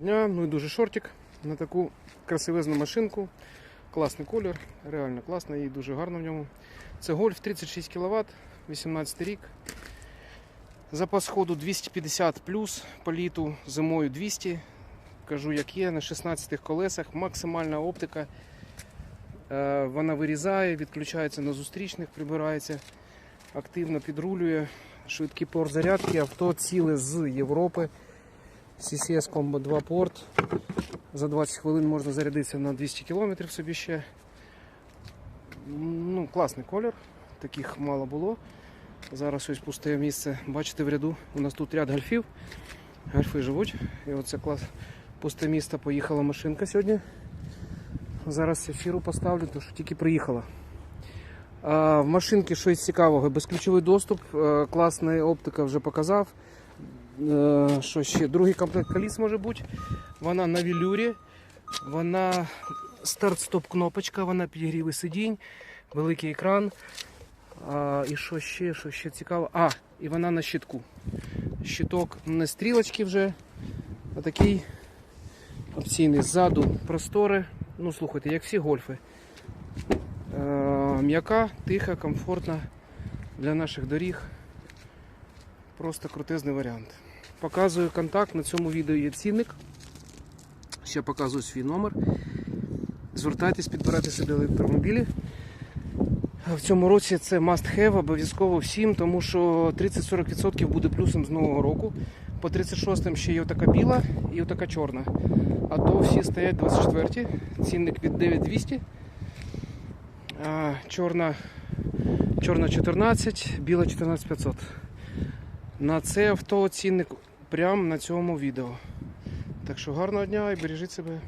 Дня, ну і дуже шортик на таку красивезну машинку. Класний колір, реально класно і дуже гарно в ньому. Це гольф 36 кВт, 18 рік. Запас ходу 250 плюс по літу, зимою 200. Кажу, як є, на 16 колесах, максимальна оптика. Е, Вона вирізає, відключається на зустрічних, прибирається, активно підрулює. Швидкий порт зарядки, авто ціле з Європи. CCS Combo 2 порт. За 20 хвилин можна зарядитися на 200 км собі ще. Ну, класний колір, таких мало було. Зараз ось пусте місце. Бачите в ряду, у нас тут ряд гольфів. Гольфи живуть. І оце клас. Пусте місце поїхала машинка сьогодні. Зараз ефіру поставлю, тому що тільки приїхала. В машинці щось цікавого. Безключовий доступ, е, класна оптика вже показав. Е, Що ще? Другий комплект коліс може бути. Вона на велюрі, вона старт-стоп кнопочка, вона підігріви сидінь, великий екран. А, і що ще, що ще цікаво? А, і вона на щитку. Щиток не стрілочки вже, а такий опційний ззаду простори. Ну, слухайте, як всі гольфи. Е, м'яка, тиха, комфортна для наших доріг. Просто крутезний варіант. Показую контакт. На цьому відео є цінник. Ще показую свій номер. Звертайтесь, підбирайте собі електромобілі. В цьому році це must have обов'язково всім, тому що 30-40% буде плюсом з нового року. По 36-м ще є отака біла і отака чорна. А то всі стоять 24 цінник від 9200. Чорна, чорна 14, біла 14500. На це авто оцінник прямо на цьому відео. Так що гарного дня і бережіть себе.